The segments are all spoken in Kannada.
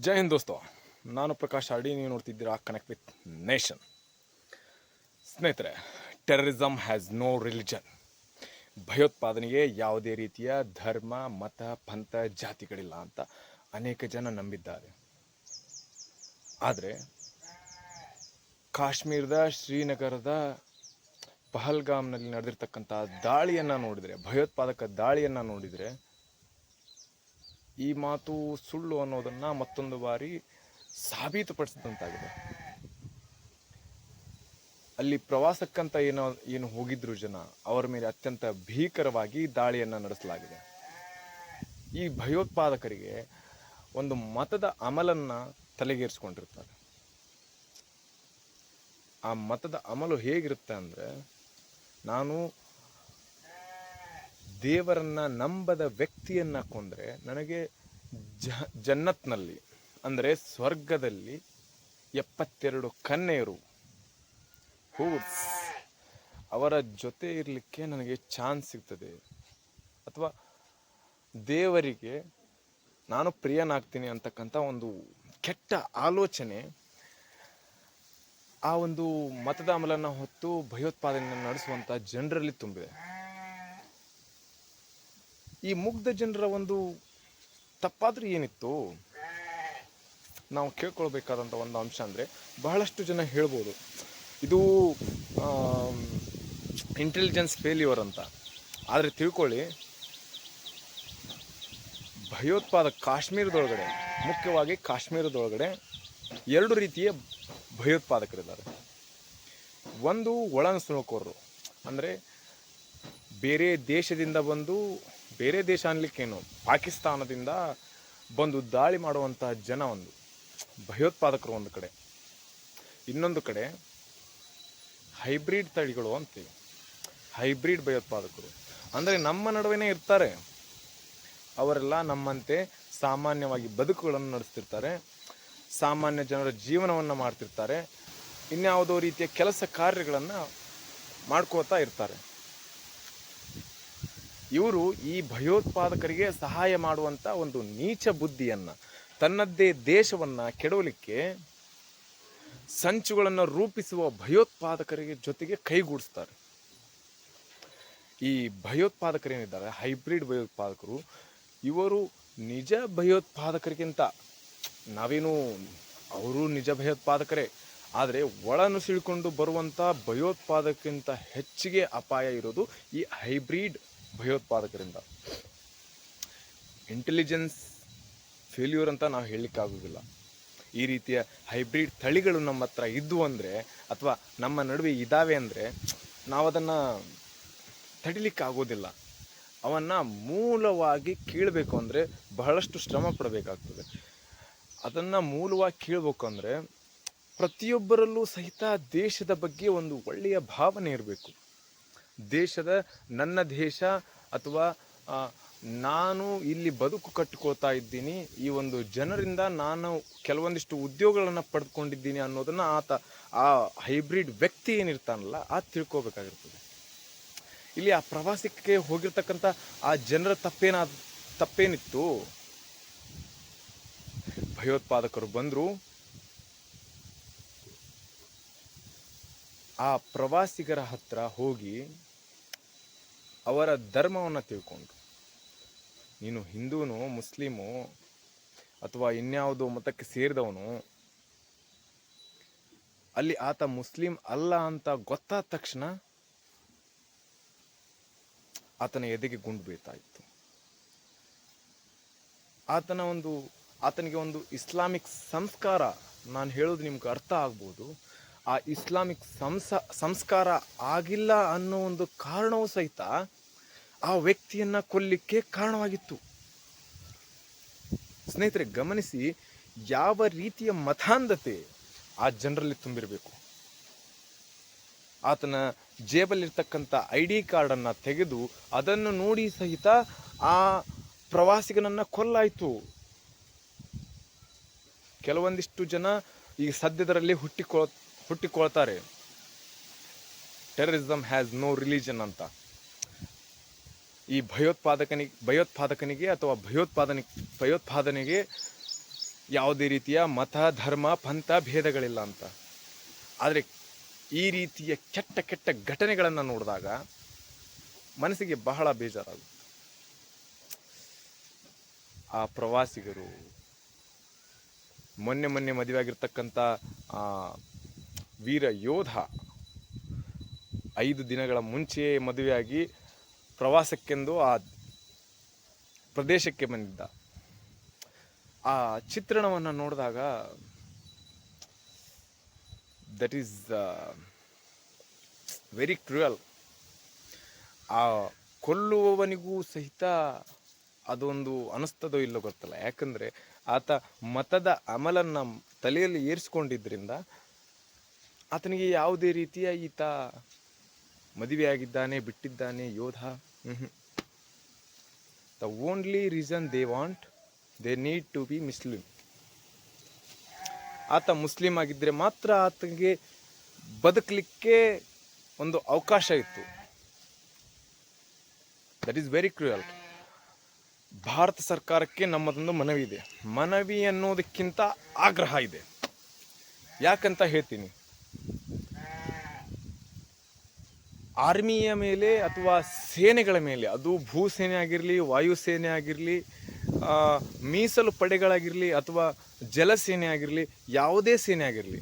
ಜೈ ಹಿಂದ್ ದೋಸ್ತು. ನಾನು ಪ್ರಕಾಶ್ ಆರ್ಡಿ, ನೀವು ನೋಡ್ತಿದ್ದೀರಾ ಕನೆಕ್ಟ್ ವಿತ್ ನೇಷನ್ ಸ್ನೇಹಿತರೆ ಟೆರರಿಸಮ್ ಹ್ಯಾಸ್ ನೋ ರಿಲಿಜನ್ ಭಯೋತ್ಪಾದನೆಗೆ ಯಾವುದೇ ರೀತಿಯ ಧರ್ಮ, ಮತ, ಪಂಥ, ಜಾತಿಗಳಿಲ್ಲ ಅಂತ ಅನೇಕ ಜನ ನಂಬಿದ್ದಾರೆ. ಆದರೆ, ಕಾಶ್ಮೀರದ, ಶ್ರೀನಗರದ, ಪಹಲ್ಗಾಮ್ನಲ್ಲಿ ನಡೆದಿರ್ತಕ್ಕಂಥ ದಾಳಿಯನ್ನು ನೋಡಿದರೆ, ಭಯೋತ್ಪಾದಕ ದಾಳಿಯನ್ನು ನೋಡಿದರೆ ಈ ಮಾತು ಸುಳ್ಳು ಅನ್ನೋದನ್ನು ಮತ್ತೊಂದು ಬಾರಿ ಸಾಬೀತುಪಡಿಸಿದಂತಾಗಿದೆ. ಅಲ್ಲಿ ಪ್ರವಾಸಕ್ಕಂತ ಏನೋ, ಏನು ಹೋಗಿದ್ರು ಜನ, ಅವರ ಮೇಲೆ ಅತ್ಯಂತ ಭೀಕರವಾಗಿ ದಾಳಿಯನ್ನು ನಡೆಸಲಾಗಿದೆ. ಈ ಭಯೋತ್ಪಾದಕರಿಗೆ ಒಂದು ಮತದ ಅಮಲನ್ನ ತಲೆಗೇರಿಸ್ಕೊಂಡಿರ್ತಾರೆ ಆ ಮತದ ಅಮಲು ಹೇಗಿರುತ್ತೆ ಅಂದರೆ, ನಾನು ದೇವರನ್ನ ನಂಬದ ವ್ಯಕ್ತಿಯನ್ನ ಕೊಂದರೆ ನನಗೆ ಜ, ಜನ್ನತ್ನಲ್ಲಿ, ಅಂದರೆ ಸ್ವರ್ಗದಲ್ಲಿ ಎಪ್ಪತ್ತೆರಡು ಕನ್ನೆಯರು ಹೂಡ್ಸ್ ಅವರ ಜೊತೆ ಇರಲಿಕ್ಕೆ ನನಗೆ ಚಾನ್ಸ್ ಸಿಗ್ತದೆ. ಅಥವಾ ದೇವರಿಗೆ ನಾನು ಪ್ರಿಯನಾಗ್ತೀನಿ ಅಂತಕ್ಕಂಥ ಒಂದು ಕೆಟ್ಟ ಆಲೋಚನೆ, ಆ ಒಂದು ಮತದ ಅಮಲನ್ನು ಹೊತ್ತು ಭಯೋತ್ಪಾದನೆ ನಡೆಸುವಂಥ ಜನರಲ್ಲಿ ತುಂಬಿದೆ. ಈ ಮುಗ್ಧ ಜನರ ಒಂದು ತಪ್ಪಾದ್ರೂ ಏನಿತ್ತು? ನಾವು ಕೇಳ್ಕೊಳ್ಬೇಕಾದಂಥ ಒಂದು ಅಂಶ ಅಂದರೆ ಬಹಳಷ್ಟು ಜನ ಹೇಳ್ಬೋದು. ಇದು ಇಂಟೆಲಿಜೆನ್ಸ್ ಫೇಲ್ಯೂರ್ ಅಂತ. ಆದರೆ ತಿಳ್ಕೊಳ್ಳಿ ಭಯೋತ್ಪಾದಕ ಕಾಶ್ಮೀರದೊಳಗಡೆ, ಮುಖ್ಯವಾಗಿ ಕಾಶ್ಮೀರದೊಳಗಡೆ ಎರಡು ರೀತಿಯ ಭಯೋತ್ಪಾದಕರಿದ್ದಾರೆ. ಒಂದು ಒಳನುಸುಳುಕೋರರು. ಅಂದರೆ ಬೇರೆ ದೇಶದಿಂದ ಬಂದು ಬೇರೆ ದೇಶ ಅನ್ಲಿಕ್ಕೇನು ಪಾಕಿಸ್ತಾನದಿಂದ ಬಂದು ದಾಳಿ ಮಾಡುವಂತಹ ಜನ ಒಂದು, ಭಯೋತ್ಪಾದಕರು ಒಂದು ಕಡೆ. ಇನ್ನೊಂದು ಕಡೆ ಹೈಬ್ರಿಡ್ ತಳಿಗಳು ಅಂತೀವಿ. ಹೈಬ್ರಿಡ್ ಭಯೋತ್ಪಾದಕರು. ಅಂದರೆ ನಮ್ಮ ನಡುವೆನೇ ಇರ್ತಾರೆ. ಅವರೆಲ್ಲ ನಮ್ಮಂತೆ ಸಾಮಾನ್ಯವಾಗಿ ಬದುಕುಗಳನ್ನು ನಡೆಸ್ತಿರ್ತಾರೆ. ಸಾಮಾನ್ಯ ಜನರ ಜೀವನವನ್ನು ಮಾಡ್ತಿರ್ತಾರೆ. ಇನ್ಯಾವುದೋ ರೀತಿಯ ಕೆಲಸ ಕಾರ್ಯಗಳನ್ನು ಮಾಡ್ಕೋತಾ ಇರ್ತಾರೆ. ಇವರು ಈ ಭಯೋತ್ಪಾದಕರಿಗೆ ಸಹಾಯ ಮಾಡುವಂತ ಒಂದು ನೀಚ ಬುದ್ಧಿಯನ್ನು, ತನ್ನದ್ದೇ ದೇಶವನ್ನ ಕೆಡವಲಿಕ್ಕೆ ಸಂಚುಗಳನ್ನು ರೂಪಿಸುವ ಭಯೋತ್ಪಾದಕರಿಗೆ ಜೊತೆಗೆ ಕೈಗೂಡಿಸ್ತಾರೆ. ಈ ಭಯೋತ್ಪಾದಕರೇನಿದ್ದಾರೆ? ಹೈಬ್ರಿಡ್ ಭಯೋತ್ಪಾದಕರು. ಇವರು ನಿಜ ಭಯೋತ್ಪಾದಕರಿಗಿಂತ, ನಾವೇನು ಅವರು ನಿಜ ಭಯೋತ್ಪಾದಕರೇ, ಆದರೆ ಒಳನುಸಿಳ್ಕೊಂಡು ಬರುವಂಥ ಭಯೋತ್ಪಾದಕಕ್ಕಿಂತ ಹೆಚ್ಚಿಗೆ ಅಪಾಯ ಇರೋದು ಈ ಹೈಬ್ರಿಡ್ ಭಯೋತ್ಪಾದಕರಿಂದ. ಇಂಟೆಲಿಜೆನ್ಸ್ ಫೇಲ್ಯೂರ್ ಅಂತ ನಾವು ಹೇಳಲಿಕ್ಕಾಗೋದಿಲ್ಲ ಈ ರೀತಿಯ ಹೈಬ್ರಿಡ್ ತಳಿಗಳು ನಮ್ಮ ಹತ್ರ ಇದ್ವು ಅಂದರೆ ಅಥವಾ ನಮ್ಮ ನಡುವೆ ಇದ್ದಾವೆ ಅಂದರೆ ನಾವು ಅದನ್ನು ತಡಿಲಿಕ್ಕಾಗೋದಿಲ್ಲ ಅವನ್ನು ಮೂಲವಾಗಿ ಕೀಳಬೇಕು ಅಂದರೆ ಬಹಳಷ್ಟು ಶ್ರಮ ಪಡಬೇಕಾಗ್ತದೆ. ಅದನ್ನು ಮೂಲವಾಗಿ ಕೀಳಬೇಕು ಅಂದರೆ ಪ್ರತಿಯೊಬ್ಬರಲ್ಲೂ ಸಹಿತ ದೇಶದ ಬಗ್ಗೆ ಒಂದು ಒಳ್ಳೆಯ ಭಾವನೆ ಇರಬೇಕು. ದೇಶದ ನನ್ನ ದೇಶ ಅಥವಾ ನಾನು ಇಲ್ಲಿ ಬದುಕು ಕಟ್ಟಿಕೊಳ್ತಾ ಇದ್ದೀನಿ, ಈ ಒಂದು ಜನರಿಂದ ನಾನು ಕೆಲವೊಂದಿಷ್ಟು ಉದ್ಯೋಗಗಳನ್ನು ಪಡೆದುಕೊಂಡಿದ್ದೀನಿ ಅನ್ನೋದನ್ನು ಆತ, ಆ ಹೈಬ್ರಿಡ್ ವ್ಯಕ್ತಿ ಏನಿರ್ತಾನಲ್ಲ, ಆ ತಿಳ್ಕೋಬೇಕಾಗಿರ್ತದೆ. ಇಲ್ಲಿ ಆ ಪ್ರವಾಸಕ್ಕೆ ಹೋಗಿರ್ತಕ್ಕಂಥ ಆ ಜನರ ತಪ್ಪೇನ, ತಪ್ಪೇನಿತ್ತು? ಭಯೋತ್ಪಾದಕರು ಬಂದರು ಆ ಪ್ರವಾಸಿಗರ ಹತ್ರ ಹೋಗಿ ಅವರ ಧರ್ಮವನ್ನು ತಿಳ್ಕೊಂಡು. ನೀನು ಹಿಂದೂನು, ಮುಸ್ಲಿಮು, ಅಥವಾ ಇನ್ಯಾವುದೋ ಮತಕ್ಕೆ ಸೇರಿದವನು, ಅಲ್ಲಿ ಆತ ಮುಸ್ಲಿಂ ಅಲ್ಲ ಅಂತ ಗೊತ್ತಾದ ತಕ್ಷಣ ಆತನ ಎದೆಗೆ ಗುಂಡು ಬೀಳ್ತಾಯಿತ್ತು. ಆತನ ಒಂದು, ಆತನಿಗೆ ಒಂದು ಇಸ್ಲಾಮಿಕ್ ಸಂಸ್ಕಾರ, ನಾನು ಹೇಳೋದು ನಿಮ್ಗೆ ಅರ್ಥ ಆಗ್ಬೋದು. ಆ ಇಸ್ಲಾಮಿಕ್ ಸಂಸ, ಸಂಸ್ಕಾರ ಆಗಿಲ್ಲ ಅನ್ನೋ ಒಂದು ಕಾರಣವೂ ಸಹಿತ ಆ ವ್ಯಕ್ತಿಯನ್ನ ಕೊಲ್ಲಿಕ್ಕೆ ಕಾರಣವಾಗಿತ್ತು. ಸ್ನೇಹಿತರೆ, ಗಮನಿಸಿ ಯಾವ ರೀತಿಯ ಮತಾಂಧತೆ ಆ ಜನರಲ್ಲಿ ತುಂಬಿರಬೇಕು. ಆತನ ಜೇಬಲ್ಲಿರ್ತಕ್ಕಂಥ ಐ ಡಿ ಕಾರ್ಡನ್ನು ತೆಗೆದು ಅದನ್ನು ನೋಡಿ ಸಹಿತ ಆ ಪ್ರವಾಸಿಗನನ್ನ ಕೊಲ್ಲಾಯಿತು. ಕೆಲವೊಂದಿಷ್ಟು ಜನ ಈಗ ಸದ್ಯದರಲ್ಲಿ ಹುಟ್ಟಿಕೊಳ್ ಹುಟ್ಟಿಕೊಳ್ತಾರೆ. ಟೆರರಿಸಮ್ ಹ್ಯಾಸ್ ನೋ ರಿಲಿಜನ್ ಅಂತ. ಈ ಭಯೋತ್ಪಾದಕನಿಗೆ ಭಯೋತ್ಪಾದಕನಿಗೆ ಅಥವಾ ಭಯೋತ್ಪಾದನೆ, ಭಯೋತ್ಪಾದನೆಗೆ ಯಾವುದೇ ರೀತಿಯ ಮತ, ಧರ್ಮ, ಪಂಥ ಭೇದಗಳಿಲ್ಲ ಅಂತ. ಆದರೆ ಈ ರೀತಿಯ ಕೆಟ್ಟ ಕೆಟ್ಟ ಘಟನೆಗಳನ್ನು ನೋಡಿದಾಗ ಮನಸ್ಸಿಗೆ ಬಹಳ ಬೇಜಾರಾಗುತ್ತೆ. ಆ ಪ್ರವಾಸಿಗರು, ಮೊನ್ನೆ ಮೊನ್ನೆ ಮದುವೆ ಆಗಿರ್ತಕ್ಕಂಥ ವೀರ ಯೋಧ ಐದು ದಿನಗಳ ಮುಂಚೆಯೇ ಮದುವೆಯಾಗಿ ಪ್ರವಾಸಕ್ಕೆಂದು ಆ ಪ್ರದೇಶಕ್ಕೆ ಬಂದಿದ್ದ. ಆ ಚಿತ್ರಣವನ್ನು ನೋಡಿದಾಗ ದಟ್ ಈಸ್ ವೆರಿ ಕ್ರೂಯಲ್ ಆ ಕೊಲ್ಲುವವನಿಗೂ ಸಹಿತ ಅದೊಂದು ಅನಿಸ್ತದೋ ಇಲ್ಲೋ ಗೊತ್ತಲ್ಲ. ಯಾಕಂದರೆ ಆತ ಮತದ ಅಮಲನ್ನು ತಲೆಯಲ್ಲಿ ಏರಿಸ್ಕೊಂಡಿದ್ದರಿಂದ ಆತನಿಗೆ ಯಾವುದೇ ರೀತಿಯ ಈತ ಮದುವೆಯಾಗಿದ್ದಾನೆ, ಬಿಟ್ಟಿದ್ದಾನೆ, ಯೋಧ. The only reason they want they need to be Muslim ಆತ ಮುಸ್ಲಿಂ ಆಗಿದ್ದರೆ ಮಾತ್ರ ಆತನಿಗೆ ಬದುಕಲಿಕ್ಕೆ ಒಂದು ಅವಕಾಶ ಇತ್ತು. That is very cruel Bharat ಸರ್ಕಾರಕ್ಕೆ ನಮ್ಮದೊಂದು ಮನವಿ ಇದೆ ಮನವಿ ಅನ್ನೋದಕ್ಕಿಂತ ಆಗ್ರಹ ಇದೆ. ಯಾಕಂತ ಹೇಳ್ತೀನಿ? ಆರ್ಮಿಯ ಮೇಲೆ ಅಥವಾ ಸೇನೆಗಳ ಮೇಲೆ, ಅದು ಭೂಸೇನೆ ಆಗಿರಲಿ, ವಾಯುಸೇನೆ ಆಗಿರಲಿ ಮೀಸಲು ಪಡೆಗಳಾಗಿರಲಿ ಅಥವಾ ಜಲಸೇನೆ ಆಗಿರಲಿ, ಯಾವುದೇ ಸೇನೆ ಆಗಿರಲಿ,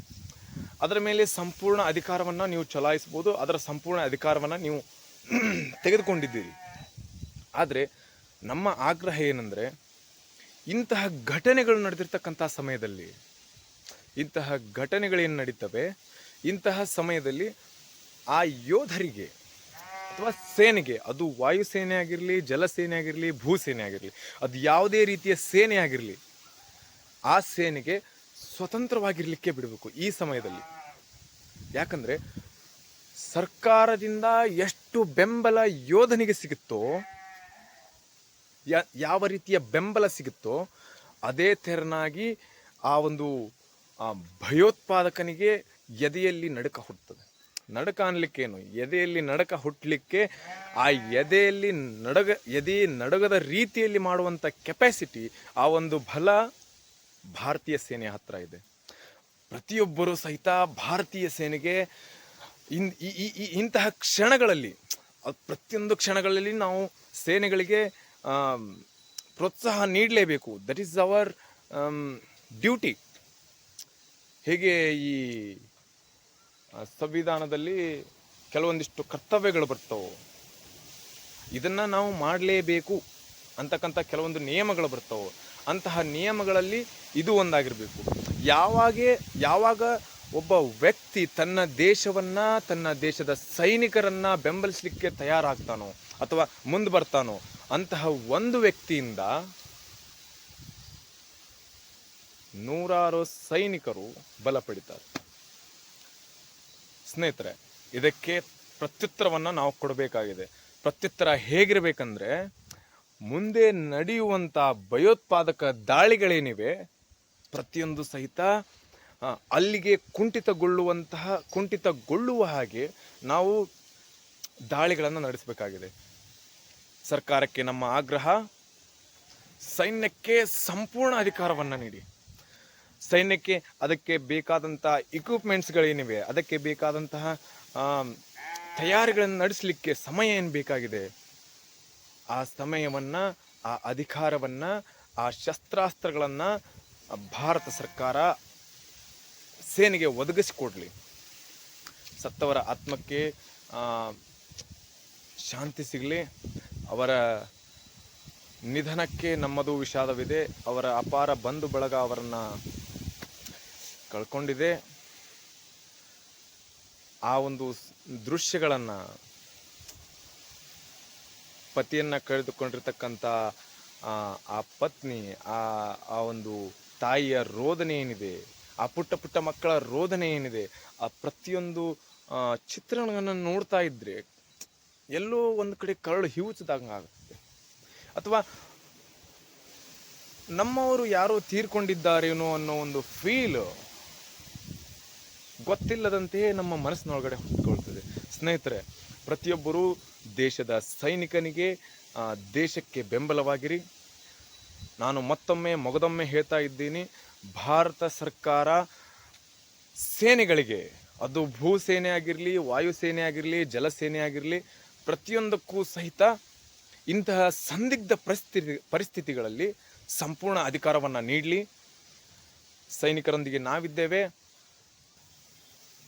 ಅದರ ಮೇಲೆ ಸಂಪೂರ್ಣ ಅಧಿಕಾರವನ್ನು ನೀವು ಚಲಾಯಿಸ್ಬೋದು ಅದರ ಸಂಪೂರ್ಣ ಅಧಿಕಾರವನ್ನು ನೀವು ತೆಗೆದುಕೊಂಡಿದ್ದೀರಿ. ಆದರೆ ನಮ್ಮ ಆಗ್ರಹ ಏನಂದರೆ, ಇಂತಹ ಘಟನೆಗಳು ನಡೆದಿರ್ತಕ್ಕಂಥ ಸಮಯದಲ್ಲಿ, ಇಂತಹ ಘಟನೆಗಳೇನು ನಡೀತವೆ? ಇಂತಹ ಸಮಯದಲ್ಲಿ ಆ ಯೋಧರಿಗೆ ಅಥವಾ ಸೇನೆಗೆ, ಅದು ವಾಯುಸೇನೆ ಆಗಿರಲಿ ಜಲಸೇನೆ ಆಗಿರಲಿ ಭೂಸೇನೆ ಆಗಿರಲಿ, ಅದು ಯಾವುದೇ ರೀತಿಯ ಸೇನೆ ಆಗಿರಲಿ, ಆ ಸೇನೆಗೆ ಸ್ವತಂತ್ರವಾಗಿರಲಿಕ್ಕೆ ಬಿಡಬೇಕು ಈ ಸಮಯದಲ್ಲಿ. ಯಾಕಂದರೆ ಸರ್ಕಾರದಿಂದ ಎಷ್ಟು ಬೆಂಬಲ ಯೋಧನಿಗೆ ಸಿಗುತ್ತೋ ಯಾವ ರೀತಿಯ ಬೆಂಬಲ ಸಿಗುತ್ತೋ, ಅದೇ ತೆರನಾಗಿ ಆ ಒಂದು ಭಯೋತ್ಪಾದಕನಿಗೆ ಎದೆಯಲ್ಲಿ ನಡುಕ ಹುಟ್ಟುತ್ತದೆ. ನಡಕ ಅನ್ಲಿಕ್ಕೇನು? ಎದೆಯಲ್ಲಿ ನಡಕ ಹುಟ್ಟಲಿಕ್ಕೆ ಆ ಎದೆಯಲ್ಲಿ ನಡಗ, ಎದೆ ನಡಗದ ರೀತಿಯಲ್ಲಿ ಮಾಡುವಂಥ ಕೆಪಾಸಿಟಿ ಆ ಒಂದು ಬಲ ಭಾರತೀಯ ಸೇನೆ ಹತ್ರ ಇದೆ. ಪ್ರತಿಯೊಬ್ಬರೂ ಸಹಿತ ಭಾರತೀಯ ಸೇನೆಗೆ ಇನ್, ಈ- ಇಂತಹ ಕ್ಷಣಗಳಲ್ಲಿ, ಪ್ರತಿಯೊಂದು ಕ್ಷಣಗಳಲ್ಲಿ ನಾವು ಸೇನೆಗಳಿಗೆ ಪ್ರೋತ್ಸಾಹ ನೀಡಲೇಬೇಕು. ದಟ್ ಈಸ್ ಅವರ್ ಡ್ಯೂಟಿ ಹೇಗೆ ಈ ಸಂವಿಧಾನದಲ್ಲಿ ಕೆಲವೊಂದಿಷ್ಟು ಕರ್ತವ್ಯಗಳು ಬರ್ತವೆ. ಇದನ್ನು ನಾವು ಮಾಡಲೇಬೇಕು ಅಂತಕ್ಕಂಥ ಕೆಲವೊಂದು ನಿಯಮಗಳು ಬರ್ತವೆ. ಅಂತಹ ನಿಯಮಗಳಲ್ಲಿ ಇದು ಒಂದಾಗಿರಬೇಕು. ಯಾವಾಗೆ, ಯಾವಾಗ ಒಬ್ಬ ವ್ಯಕ್ತಿ ತನ್ನ ದೇಶವನ್ನ, ತನ್ನ ದೇಶದ ಸೈನಿಕರನ್ನ ಬೆಂಬಲಿಸಲಿಕ್ಕೆ ತಯಾರಾಗ್ತಾನೋ ಅಥವಾ ಮುಂದೆ ಬರ್ತಾನೋ ಅಂತಹ ಒಂದು ವ್ಯಕ್ತಿಯಿಂದ ನೂರಾರು ಸೈನಿಕರು ಬಲ ಪಡಿತಾರೆ. ಸ್ನೇಹಿತರೆ, ಇದಕ್ಕೆ ಪ್ರತ್ಯುತ್ತರವನ್ನು ನಾವು ಕೊಡಬೇಕಾಗಿದೆ. ಪ್ರತ್ಯುತ್ತರ ಹೇಗಿರಬೇಕಂದ್ರೆ, ಮುಂದೆ ನಡೆಯುವಂಥ ಭಯೋತ್ಪಾದಕ ದಾಳಿಗಳೇನಿವೆ, ಪ್ರತಿಯೊಂದು ಸಹಿತ ಅಲ್ಲಿಗೆ ಕುಂಠಿತಗೊಳ್ಳುವಂತಹ, ಕುಂಠಿತಗೊಳ್ಳುವ ಹಾಗೆ ನಾವು ದಾಳಿಗಳನ್ನು ನಡೆಸಬೇಕಾಗಿದೆ. ಸರ್ಕಾರಕ್ಕೆ ನಮ್ಮ ಆಗ್ರಹ, ಸೈನ್ಯಕ್ಕೆ ಸಂಪೂರ್ಣ ಅಧಿಕಾರವನ್ನು ನೀಡಿ. ಸೈನ್ಯಕ್ಕೆ ಅದಕ್ಕೆ ಬೇಕಾದಂಥ ಇಕ್ವಿಪ್ಮೆಂಟ್ಸ್ಗಳೇನಿವೆ ಅದಕ್ಕೆ ಬೇಕಾದಂತಹ ತಯಾರಿಗಳನ್ನು ನಡೆಸಲಿಕ್ಕೆ ಸಮಯ ಏನು ಬೇಕಾಗಿದೆ? ಆ ಸಮಯವನ್ನು, ಆ ಅಧಿಕಾರವನ್ನು, ಆ ಶಸ್ತ್ರಾಸ್ತ್ರಗಳನ್ನು ಭಾರತ ಸರ್ಕಾರ ಸೇನೆಗೆ ಒದಗಿಸಿಕೊಡ್ಲಿ. ಸತ್ತವರ ಆತ್ಮಕ್ಕೆ ಶಾಂತಿ ಸಿಗಲಿ. ಅವರ ನಿಧನಕ್ಕೆ ನಮ್ಮದು ವಿಷಾದವಿದೆ. ಅವರ ಅಪಾರ ಬಂಧು ಬಳಗ ಅವರನ್ನು ಕಳ್ಕೊಂಡಿದೆ. ಆ ಒಂದು ದೃಶ್ಯಗಳನ್ನು ಪತಿಯನ್ನು ಕಳೆದುಕೊಂಡಿರ್ತಕ್ಕಂಥ ಆ ಪತ್ನಿ, ಆ ಆ ಒಂದು ತಾಯಿಯ ರೋದನೆ ಏನಿದೆ, ಆ ಪುಟ್ಟ ಪುಟ್ಟ ಮಕ್ಕಳ ರೋದನೆ ಏನಿದೆ, ಆ ಪ್ರತಿಯೊಂದು ಚಿತ್ರಣವನ್ನು ನೋಡ್ತಾ ಇದ್ರೆ ಎಲ್ಲೋ ಒಂದು ಕಡೆ ಕರಳು ಹಿವುಚಿದಂಗೆ ಆಗುತ್ತೆ. ಅಥವಾ ನಮ್ಮವರು ಯಾರೋ ತೀರ್ಕೊಂಡಿದ್ದಾರೇನೋ ಅನ್ನೋ ಒಂದು ಫೀಲ್ ಗೊತ್ತಿಲ್ಲದಂತೆಯೇ ನಮ್ಮ ಮನಸ್ಸಿನೊಳಗಡೆ ಹೊತ್ಕೊಳ್ತದೆ ಸ್ನೇಹಿತರೆ, ಪ್ರತಿಯೊಬ್ಬರೂ ದೇಶದ ಸೈನಿಕನಿಗೆ ದೇಶಕ್ಕೆ ಬೆಂಬಲವಾಗಿರಿ. ನಾನು ಮತ್ತೊಮ್ಮೆ ಮೊಗದೊಮ್ಮೆ ಹೇಳ್ತಾ ಇದ್ದೀನಿ, ಭಾರತ ಸರ್ಕಾರ ಸೇನೆಗಳಿಗೆ, ಅದು ಭೂಸೇನೆ ಆಗಿರಲಿ, ವಾಯುಸೇನೆ ಆಗಿರಲಿ, ಜಲಸೇನೆ ಆಗಿರಲಿ, ಪ್ರತಿಯೊಂದಕ್ಕೂ ಸಹಿತ ಇಂತಹ ಸಂದಿಗ್ಧ ಪರಿಸ್ಥಿತಿ, ಪರಿಸ್ಥಿತಿಗಳಲ್ಲಿ ಸಂಪೂರ್ಣ ಅಧಿಕಾರವನ್ನು ನೀಡಲಿ. ಸೈನಿಕರೊಂದಿಗೆ ನಾವಿದ್ದೇವೆ.